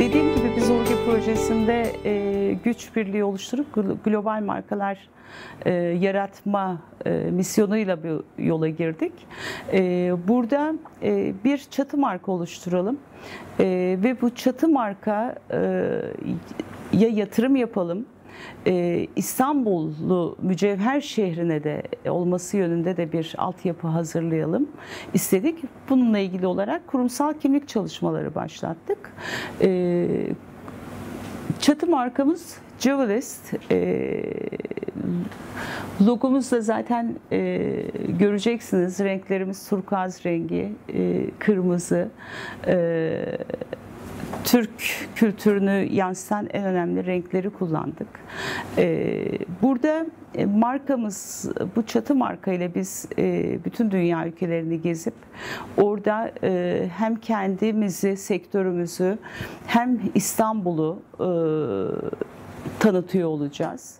Dediğim gibi biz Urge projesinde e, güç birliği oluşturup glo- global markalar e, yaratma e, misyonuyla bir yola girdik. E, burada e, bir çatı marka oluşturalım E, ve bu çatı marka e, ya yatırım yapalım e, İstanbullu mücevher şehrine de olması yönünde de bir altyapı hazırlayalım istedik. Bununla ilgili olarak kurumsal kimlik çalışmaları başlattık. E, çatı markamız Jewelist. E, logomuz da zaten e, göreceksiniz. Renklerimiz turkuaz rengi, e, kırmızı. E, Türk kültürünü yansıtan en önemli renkleri kullandık. Ee, Burada e, markamız, bu çatı marka ile biz e, bütün dünya ülkelerini gezip orada e, hem kendimizi, sektörümüzü hem İstanbul'u tanıtıyor olacağız.